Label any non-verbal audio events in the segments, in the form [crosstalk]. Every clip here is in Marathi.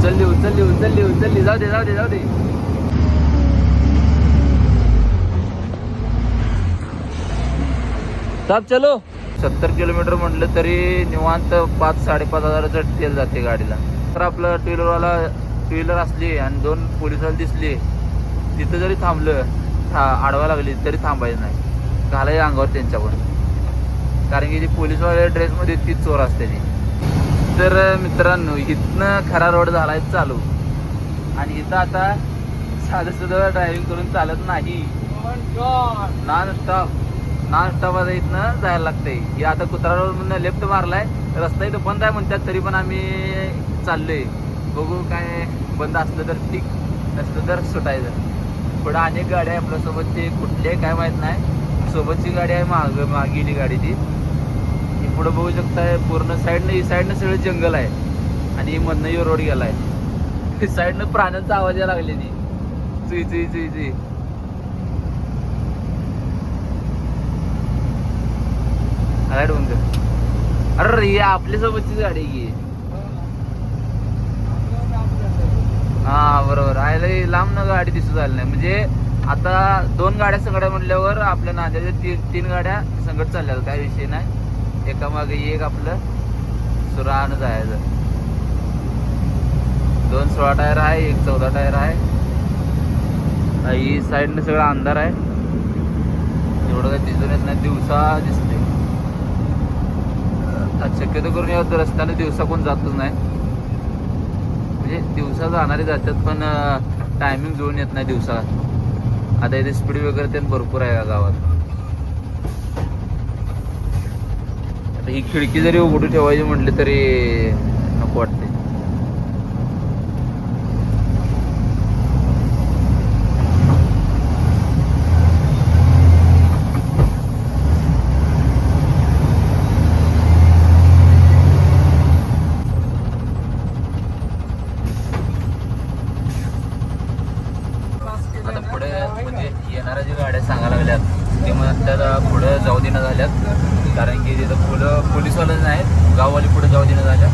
उचलली उचलली उचलली उचलली जाऊ दे जाऊ दे जाऊ दे. साहेब चलो. सत्तर किलोमीटर म्हटलं तरी निवांत पाच साडेपाच हजाराचं तेल जाते गाडीला. तर आपलं टू व्हीलरवाला टू व्हीलर असली आणि दोन पोलिसवाला दिसली तिथं जरी थांबलं था आडवा लागली तरी थांबायचं नाही. घालायचं अंगावर त्यांच्या कारण की जी पोलिसवाल्या ड्रेसमध्ये ती चोर असते ती. तर मित्रांनो इथनं खरा रोड झालाय चालू. आणि इथं आता साधं सुद्धा ड्रायव्हिंग करून चालत नाही. नॉन स्टॉप नॉन स्टॉप आता इथनं जायला लागतंय. हे आता कुत्रा रोड म्हणून लेफ्ट मारलाय. रस्ता इथं बंद आहे म्हणतात तरी पण आम्ही चाललोय. बघू काय बंद असलं तर ठीक नसलं तर सुटायचं. पुढं अनेक गाड्या आहे आपल्यासोबत ते कुठले काय माहीत नाही. सोबतची गाडी आहे माग मागेली गाडी ती. पुढं बघू शकताय पूर्ण साईडनं ही साईडनं सगळं जंगल आहे. आणि मधनं यो रोड गेलाय. [laughs] साईडनं प्राण्यांचा आवाज यायला लागले ती चुई चुई चुई चुई. आलाय डोंगर. अरे ही आपल्यासोबतचीच गाडी आहे की. हा बरोबर. आयला लांब ना गाडी दिसू झाली नाही. म्हणजे आता दोन गाड्या संगड्या म्हणल्यावर आपल्या नांद्याच्या तीन तीन गाड्या संकट चालल्या काय विषय नाही. एका मागे एक आपलं सुरान जायचं. दोन सोळा टायर आहे एक चौदा टायर आहे. ही साईडनं सगळं अंधार आहे. एवढं काही दिसून येत नाही दिवसा दिसते शक्यतो करून या रस्त्याने दिवसा कोण जातच नाही. म्हणजे दिवसा जाणारे जातात पण टायमिंग जुळून येत नाही दिवसा आता इथे स्पीड वगैरे ते भरपूर आहे या गावात. आता ही खिडकी जरी उघडून ठेवायची म्हटली तरी नको वाटते. आता पुढे म्हणजे येणाऱ्या ज्या गाड्या सांगायला लागल्या ते म्हणतात पुढं जाऊ देणं झाल्यात. कारण की तिथं पुढं पोलीसवाले नाहीत गाववाले पुढे जाऊ देणं झाल्या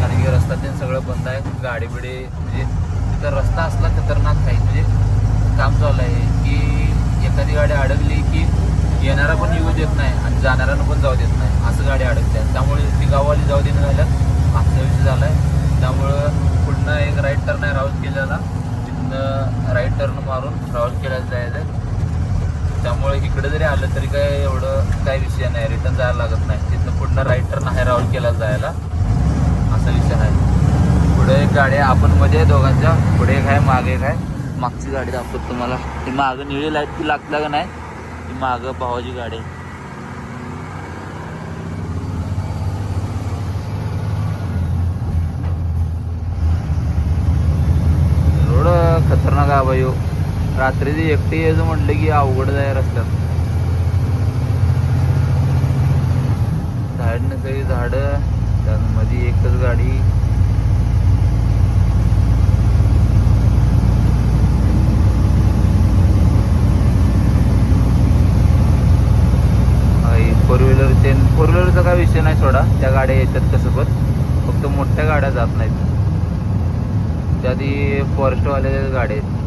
कारण की रस्ता ते सगळं बंद आहे गाडी बिडी म्हणजे तिथं रस्ता असला खतरनाक काही म्हणजे काम चालू आहे. की एखादी गाडी अडकली की येणारा पण येऊ देत नाही आणि जाणाऱ्यांना पण जाऊ देत नाही. असं गाडी अडकतात त्यामुळे ती गाववाली जाऊ देणं झाल्यात. असा विषय झाला आहे त्यामुळं पुढनं एक राईट टर्न आहे राऊत केलेला तिथनं राईट टर्न मारून राऊत केला जायचं त्यामुळे इकडे जरी आलं तरी काय एवढं काय विषय नाही. रिटर्न जायला लागत नाही. तिथनं पुढनं राईट टर्न आहे राऊट केला जायला. असा विषय आहे पुढे एक गाडी आपण मध्ये आहे दोघांच्या. पुढे एक आहे मागे एक आहे. मागची गाडी दाखवतो तुम्हाला. ती मागं निळी लाइट ती लागला का नाही? ती मागं भावाची गाडी रोड खतरनाक आहे बाई हो. रात्री ते एकटी यायचं म्हटलं की अवघड जाय रस्त्यात. झाड सगळी झाडं त्यामध्ये एकच गाडी. फोर व्हीलर ते फोर व्हीलरचा काय विषय नाही सोडा त्या गाड्या येतात कसं पण. फक्त मोठ्या गाड्या जात नाहीत. त्याआधी फॉरेस्टवाल्या गाड्या आहेत.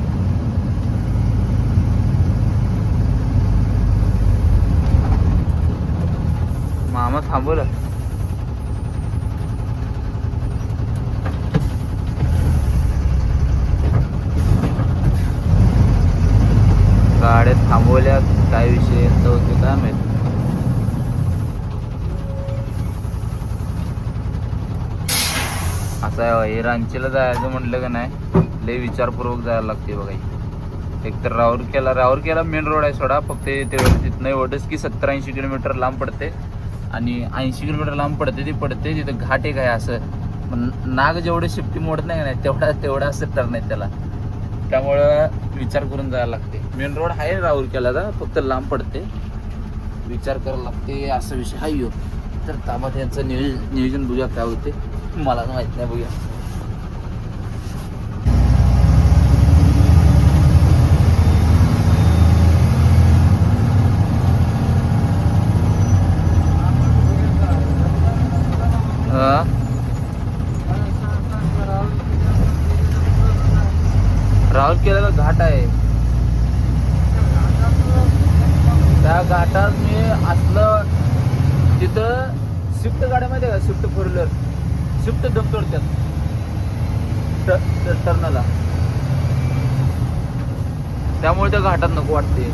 थांबवलं गाड्या थांबवल्या काय विषय होते काय माहीत? असं आहे हे रांचीला जायचं म्हटलं का नाही लय विचारपूर्वक जायला लागते बघा एक तर राऊरकेला राऊरकेला मेन रोड आहे सोडा फक्त ते तिथनं एवढंच की सत्तर ऐंशी किलोमीटर लांब पडते. आणि ऐंशी किलोमीटर लांब पडते ती पडते तिथं घाट एक आहे असं. पण नाग जेवढे शिफ्टी मोडत नाही का नाही तेवढा तेवढा असं तर नाही त्याला. त्यामुळं विचार करून जायला लागते. मेन रोड आहे राऊरकेला फक्त लांब पडते. विचार करायला लागते असा विषय. हा यो. तर ताबात यांचं नियोजन नियोजन बघूया काय होते. मला तर नाही बघूया हा राहुल केलेला घाट आहे त्या घाटात मी असलं तिथं स्विफ्ट गाड्या माहिती आहे का स्विफ्ट फोर व्हीलर स्विफ्ट दम तोडतात ट- टर्नला त्यामुळे त्या घाटात नको वाटते.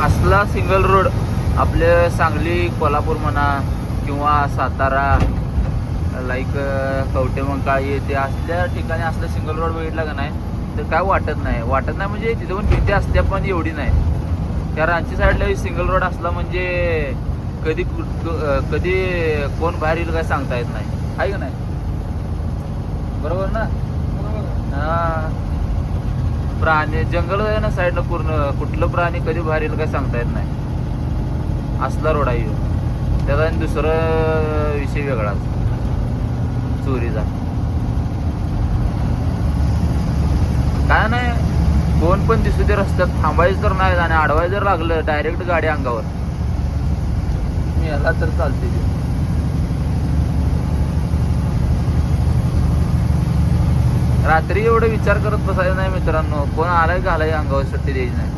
असला सिंगल रोड आपले सांगली कोल्हापूर म्हणा किंवा सातारा लाईक कवटे मंकाळी ते असल्या ठिकाणी असलं सिंगल रोड बघितला का नाही तर काय वाटत नाही. वाटत नाही म्हणजे तिथे पण भीती असते पण एवढी नाही. त्या रांची साईडला सिंगल रोड असला म्हणजे कधी कधी कोण बाहेर येईल काय सांगता येत नाही. आहे का नाही? बरोबर ना? प्राणी जंगल आहे ना साईडला पूर्ण कुठलं प्राणी कधी बाहेर येईल काय सांगता येत नाही. असला रोड आहे त्याचा आणि दुसरं विषय वेगळाच. चोरीचा. काय नाही कोण पण दिसू दे रस्त्यात. थांबायचं तर नाही आणि अडवायचं जर लागलं डायरेक्ट गाडी अंगावर. मी याला तर चालते ते. रात्री एवढं विचार करत बसायचं नाही मित्रांनो. कोण आलाय घालाय अंगावर सुट्टी द्यायची नाही.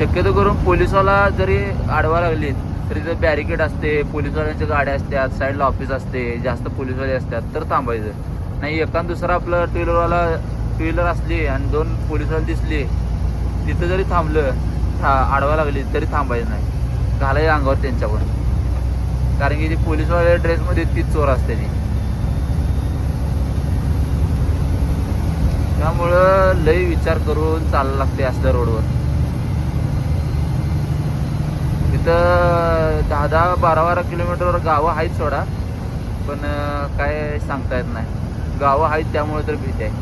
शक्यतो करून पोलिसवाला जरी आडवा लागली तरी जर बॅरिकेड असते पोलिसवाल्यांच्या गाड्या असतात साईडला ऑफिस असते जास्त पोलिसवाले असतात तर थांबायचं. नाही एका दुसरा आपलं टू व्हीलरवाला टू व्हीलर असली आणि दोन पोलिसवाले दिसली तिथं जरी थांबलं था- आडवा लागली तरी थांबायचं नाही. घालायचं अंगावर त्यांच्यावर. कारण की ती पोलिसवाल्या ड्रेसमध्ये तीच चोर असते ती. त्यामुळं लई विचार करून चालायला लागते असल्या रोडवर तिथं दहा दहा बारा बारा किलोमीटरवर गावं आहेत सोडा. पण काय सांगता येत नाही. गावं आहेत त्यामुळे तर भीती आहे.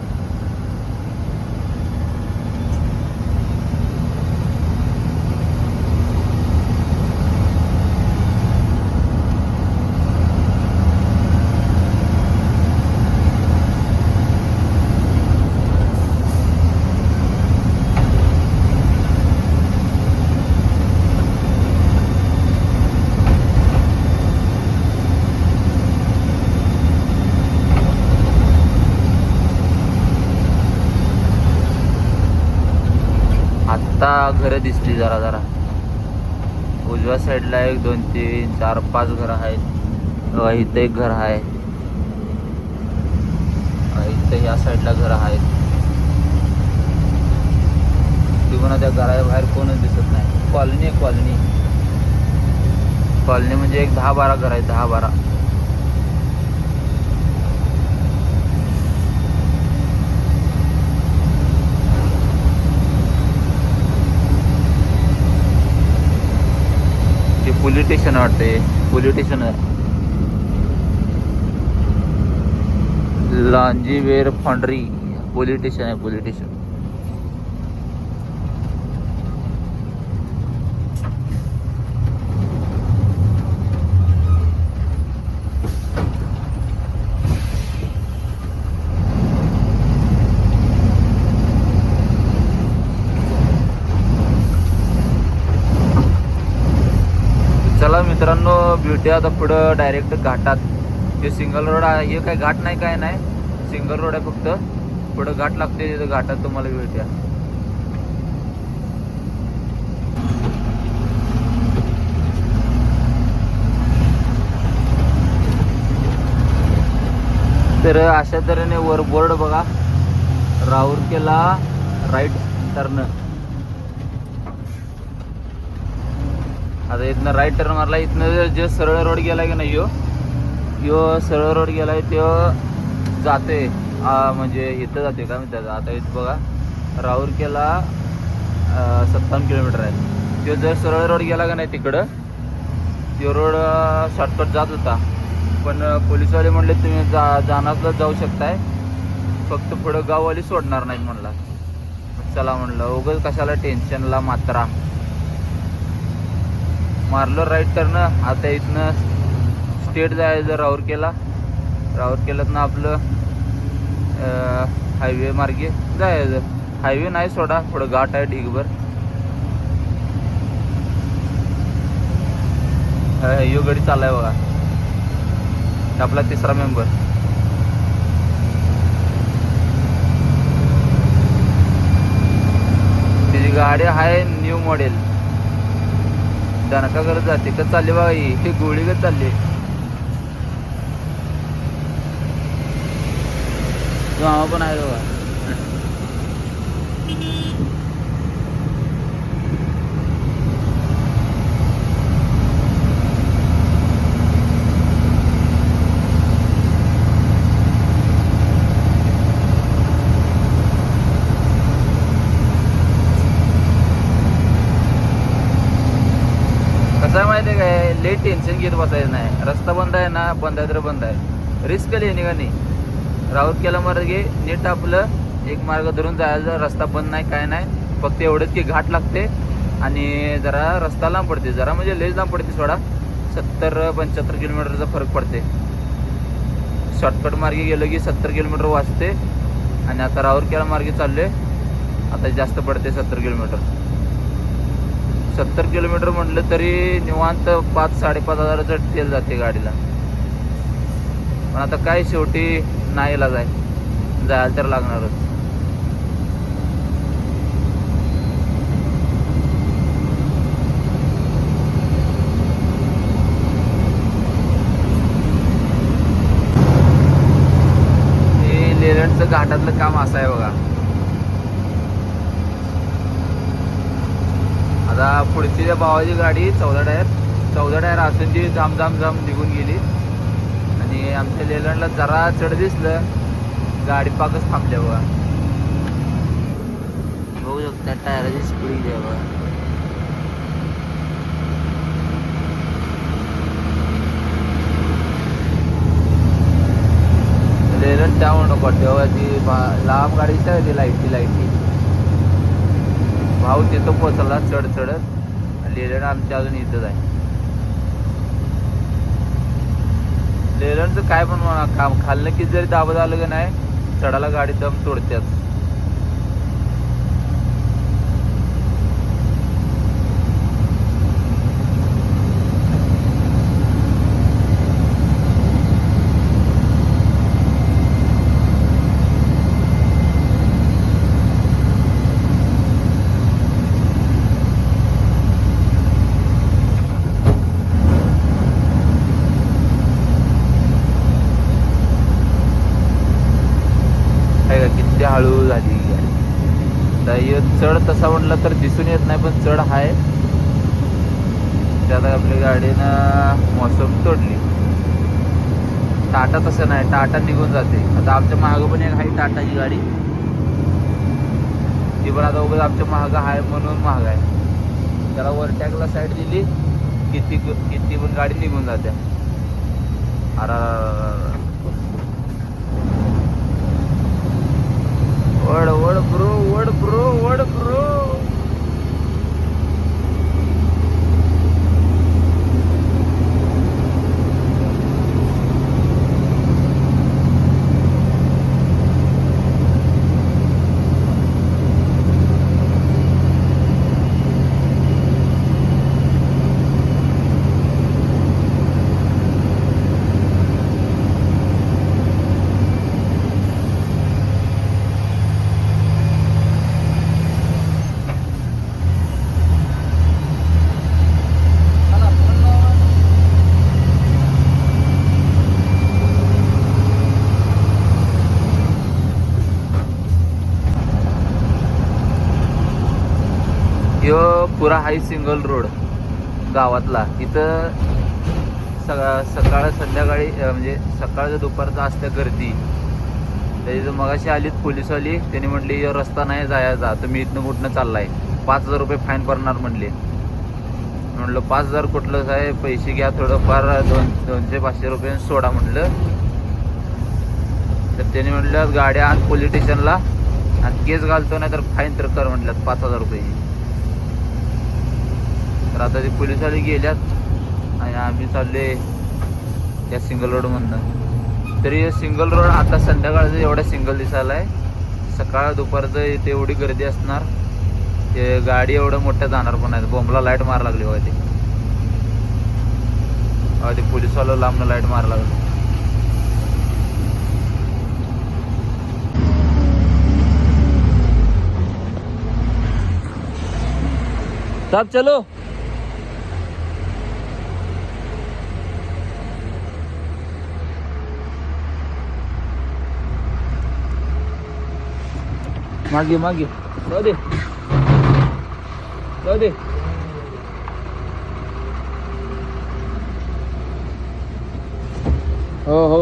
घरं दिसली जरा जरा. उजव्या साईडला एक दोन तीन चार पाच घरं आहेत. इथं एक घर आहे. इथं ह्या साईडला घरं आहेत. तिकडून त्या घराच्या बाहेर कोणच दिसत नाही. कॉलनी आहे कॉलनी कॉलनी म्हणजे एक दहा बारा घर आहेत दहा बारा. पोलीस स्टेशन वाटते पोलीस स्टेशन आहे. लांजीवेर फांडरी. पोलीस स्टेशन आहे पोलीस स्टेशन चला मित्रांनो भेटूया आता पुढं डायरेक्ट घाटात. हे सिंगल रोड आहे हे काय घाट नाही काय नाही. सिंगल रोड आहे फक्त. पुढं घाट लागते तिथं घाटात तुम्हाला भेटूया तर अशा तऱ्हेने वर बोर्ड बघा. राऊरकेला राईट टर्न आता इथनं राईट टर्न मारला इथनं जे- जे सरळ रोड गेला की नाही यो यो सरळ रोड गेलाय तो जाते. म्हणजे इथं जाते काय म्हणतात आता इथं बघा राऊरकेला सत्तावन्न किलोमीटर आहे. तो जर सरळ रोड गेला का नाही तिकडं तो रोड शॉर्टकट जात होता. पण पोलिसवाले पोलीसवाले म्हणले तुम्ही जा जाणार जाऊ शकताय. फक्त पुढं गाववाली सोडणार नाहीत म्हणला. चला म्हणलं उगच कशाला टेन्शनला मात्रा. मारलं राईट टर्न आता इथनं स्टेट जायचं राऊरकेला. राऊरकेलातनं आपलं हायवे मार्गे जायचं हायवे नाही सोडा थोडं घाट आहे ढिगभर. यो गडी चाललाय बघा. आपला तिसरा मेंबर तिची गाडी आहे न्यू मॉडेल दणका करत जाते. का चालले बघा हे. गोळी का चालले. गावा पण आहे बघा कसं आहे माहिती आहे काय लई टेन्शन घेत बसायचं नाही. रस्ता बंद आहे ना बंद आहे तर बंद आहे. रिस्क लेणे का नाही. राऊत केला मार्गे नीट आपलं एक मार्ग धरून जायचं रस्ता बंद नाही काय नाही. फक्त एवढंच की घाट लागते आणि जरा रस्ता लांब पडते. जरा म्हणजे लेज लांब पडते सोडा. सत्तर पंच्याहत्तर किलोमीटरचा फरक पडते. शॉर्टकट मार्गे गेलो की सत्तर किलोमीटर वाचते. आणि आता राऊरकेला मार्गे चालले आता जास्त पडते सत्तर किलोमीटर. सत्तर किलोमीटर म्हटलं तरी निवांत पाच साडेपाच हजाराचं तेल जाते गाडीला. पण आता काय शेवटी नाहीला जाय जायला तर लागणारच. हे लेलंडचं घाटातलं काम असं आहे बघा. आता पुढची त्या भावाची गाडी चौदा टायर चौदा टायर असून ती जाम जाम जाम निघून गेली. आणि आमच्या लेलंडला जरा चढ दिसलं गाडी पाकच थांबल्या बघा बघू शकता टायराची स्पीड गेली बघा लेलंड त्यामुळे नको तेव्हा ती लांब गाडी आहे ती लाईटची लाईटची. भाऊ तिथं पोचला चढ चढत लेलंड आमच्या अजून इथंच आहे. लेलंडचं काय पण म्हणा काम खाल्लं की जरी दाबत आलं की नाही चढाला गाडी दम तोडत्यात आहे का किती हळू झाली ही गाडी आता ह्यो चढ तसा म्हटलं तर दिसून येत नाही पण चढ आहे त्यात आपल्या गाडीनं मोसम तोडली. टाटा तसं नाही टाटा निघून जाते. आता आमच्या मागं पण एक आहे टाटाची गाडी. ती पण आता उगाच आमच्या महाग आहे म्हणून महाग आहे. त्याला वरटॅकला साईड दिली किती किती पण गाडी निघून जाते अरा वड वड ब्रो वड ब्रो वड ब्रो. ह्यो पुरा हाय सिंगल रोड गावातला. इथं सका सकाळ संध्याकाळी म्हणजे सकाळचं दुपारचं असते गर्दी. त्याची मगाशी आलीत पोलीसवाली त्यांनी म्हटली यो रस्ता नाही जायचा तुम्ही इथनं कुठनं चाललाय? पाच हजार रुपये फाईन भरणार म्हणले. म्हटलं पाच हजार कुठलं साहेब? पैसे घ्या थोडंफार दोन दोनशे पाचशे रुपये सोडा म्हणलं तर त्यांनी म्हटलं गाड्या आण पोलीस स्टेशनला. आणि केस घालतो नाही तर फाईन तर कर म्हटल्यात पाच हजार रुपये. तर आता ते पोलिसवाले गेल्यात. आणि आम्ही चालले या सिंगल रोडमधनं तरी हे सिंगल रोड आता संध्याकाळचं एवढा सिंगल दिसायला आहे सकाळ दुपारचं इथे एवढी गर्दी असणार. ते गाडी एवढं मोठ्या जाणार पण नाही. बोंबला लाइट मार लागली बघा ते. बघा ते पोलिसवाला लांबनं लाइट मार लागली. साहेब चलो. मागे मागे जाऊ दे जाऊ दे हो हो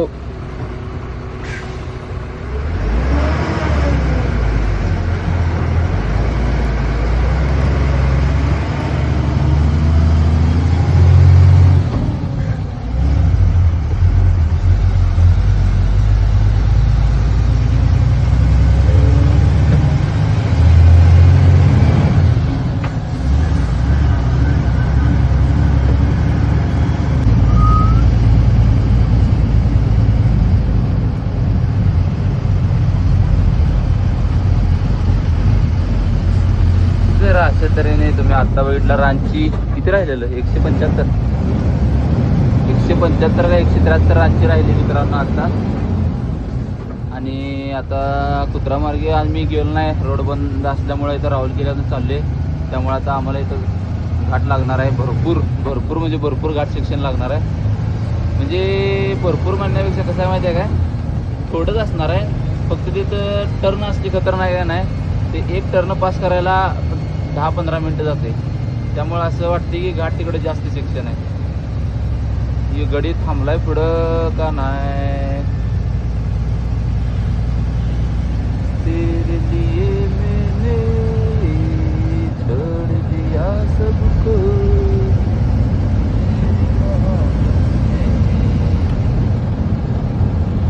जर अशा तऱ्हेने तुम्ही आता बघितलं रांची किती राहिलेलं? एकशे पंच्याहत्तर. एकशे पंच्याहत्तर का एकशे त्र्याहत्तर रांची राहिली मित्रांनो आता. आणि आता कुत्रा मार्गे आम्ही गेलो नाही. रोड बंद असल्यामुळे इथं राहुल गेल्यानं चालले. त्यामुळे आता आम्हाला इथं घाट लागणार आहे. भरपूर भरपूर म्हणजे भरपूर घाट सेक्शन लागणार आहे. म्हणजे भरपूर म्हणण्यापेक्षा कसं आहे माहिती आहे काय? थोडंच असणार आहे. फक्त तिथं टर्न असली खतरनाक आहे नाही ते एक टर्न पास करायला दहा पंधरा मिनटं जाते. त्यामुळे असं वाटते की घाट तिकडे जास्त सेक्शन आहे. ही गडी थांबलाय पुढं का नाही? तेरे लिए मैंने छोड़ दिया सबको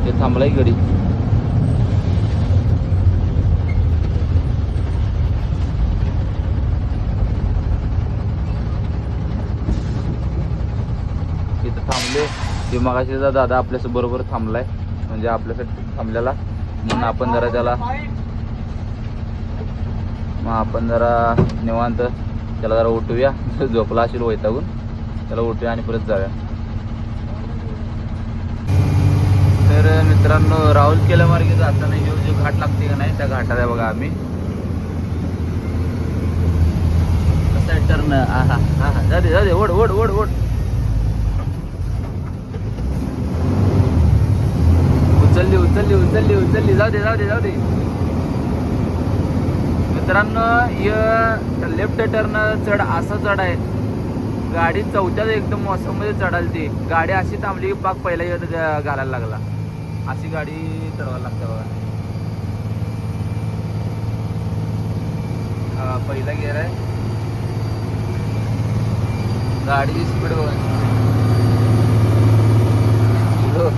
ते थांबलाय गडी. तिथं थांबले ते दादा आपल्यासोबत बरोबर थांबलाय. म्हणजे आपल्यासाठी थांबलेला. म्हणून आपण जरा त्याला मग आपण जरा निवांत त्याला जरा उठूया. [laughs] झोपला असेल वैतागून. त्याला उठूया आणि परत जाऊया. तर मित्रांनो राहुल केल्या मार्गे जाताना जो जो घाट लागते का नाही त्या घाटात आहे बघा आम्ही. कसं आहे टर्न हा हा हा हा जा दे जा दे. ओढ ओढ ओढ ओढ. उचलली उचलली उचलली उचलली. जाऊ दे जाऊ दे जाऊ दे. मित्रांनो य लेफ्ट टर्न चढ असा चढ आहे. गाडी चौथ्यात एकदम मोसममध्ये चढाली ती. गाडी अशी थांबली की पाक पहिला येत घालायला लागला. अशी गाडी चढवायला लागते बघा. पहिला गेअर आहे. गाडीची स्पीड बघा. हो.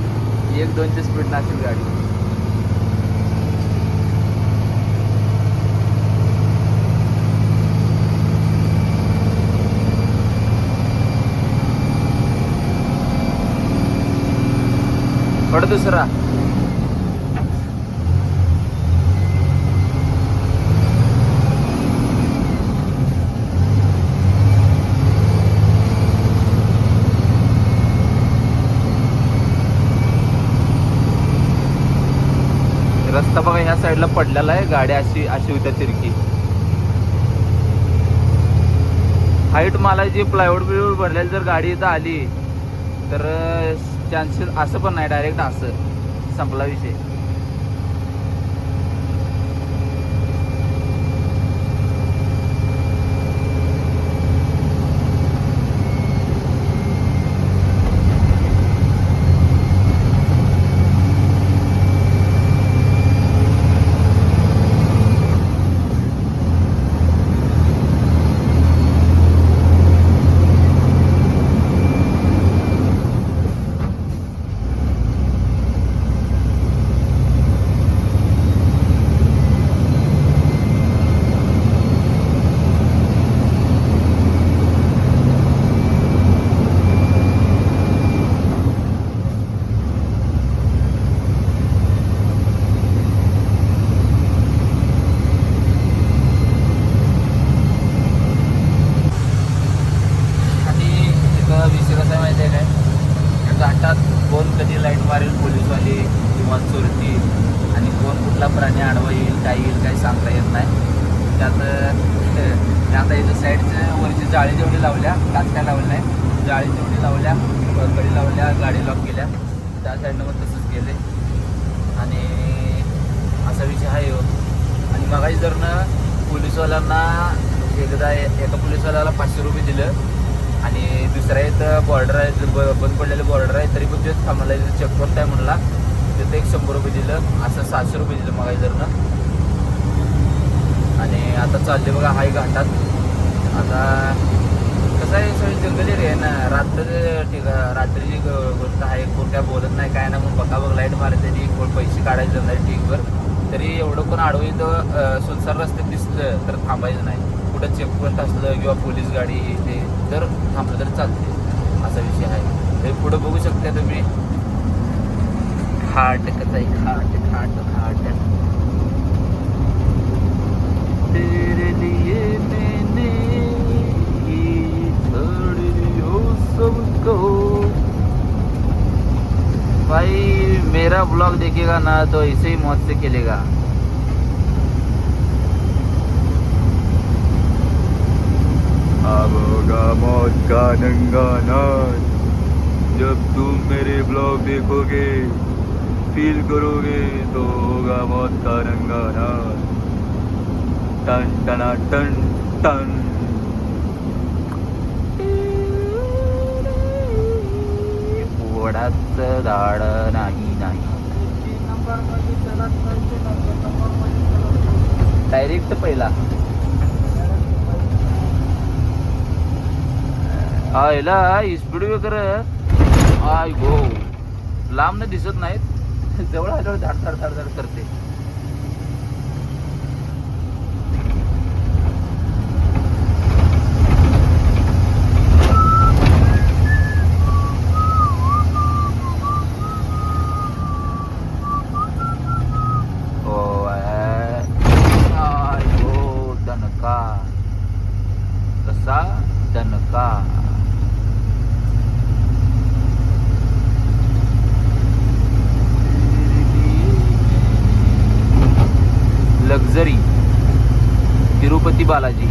एक दोनची स्पीड नासेल गाडी. पड दुसरा. आता बघा ह्या साईडला पडलेला आहे गाडी अशी अशी होत्या तिरकी. हाईट मला जी प्लायवूड बिवूड भरलेली जर गाडी इथं आली तर चान्सेस असं पण नाही डायरेक्ट असं. संपला विषय. साईडने लॉक केल्या. त्या साईडनं पण तसंच केले. आणि असा विषय आहे हो. आणि मगाशी जर ना पोलिसवाल्यांना एकदा एका पोलिसवाल्याला पाचशे रुपये दिलं आणि दुसऱ्या इथं बॉर्डर आहे ब- बंद पडलेलं बॉर्डर आहे तरी पण ते थांबला चेकपोस्ट आहे म्हणला. तिथं एक शंभर रुपये दिलं. असं सातशे रुपये दिलं मगाशी जर ना. आणि आता चालले बघा हाय घाटात. आता कसं आहे सगळी जंगली रे ना. रात्र रात्रीची गोष्ट आहे कोण काय बोलत नाही काय ना मग बघा बघ लाइट मारायचं नाही कोण पैसे काढायचे नाही ठीकवर तरी एवढं कोण आडवी तर सुनसार रस्त्यात दिसलं तर थांबायचं नाही. कुठं चेकपोस्ट असलं किंवा पोलीस गाडी ते तर थांबलं तर चालते असा विषय आहे. हे पुढं बघू शकता तुम्ही. खाट कसं आहे खाट खाट खाट तेरे लिए मैंने सबको भाई, मेरा ब्लॉग देखेगा ना तो ऐसे ही मौत से खेलेगा। अब होगा मौत का नंगा नाच जब तुम मेरे ब्लॉग देखोगे फील करोगे तो होगा मौत का नंगा नाच टन, टना, टन टन। पोडाचं झाड नाही नाही. डायरेक्ट पहिला. आयला स्पीड वगैरे आय गो. लांब न दिसत नाहीत. [laughs] जवळ आल्यावर धाड धाड धाड धाड करते ओ आय गो दणका कसा दणका लक्झरी तिरुपती बालाजी.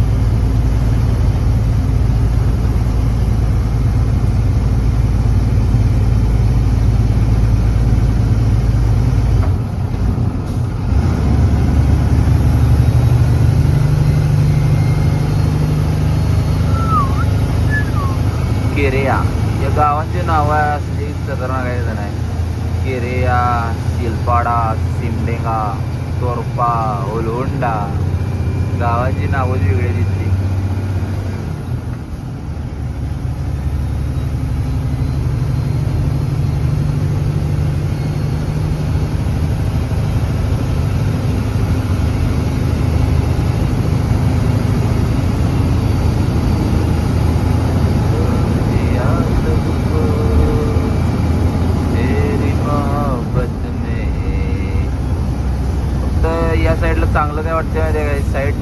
केरेया. या गावांचे नाव असली खतरनाक आहे जण आहे केरेया शिलपाडा सिमडेगा. तोरपा ओलवंडा गावाची नावं वेगळी दिसली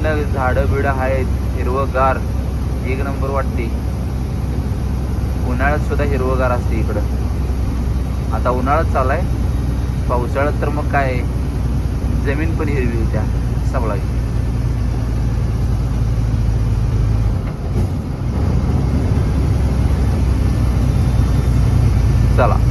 साईडला झाडं बिडं आहेत हिरवगार. एक नंबर वाटते. उन्हाळ्यात सुद्धा हिरवगार असते इकडं. आता उन्हाळाच चालाय. पावसाळ्यात तर मग काय? जमीन पण हिरवी होत्या सगळा चला.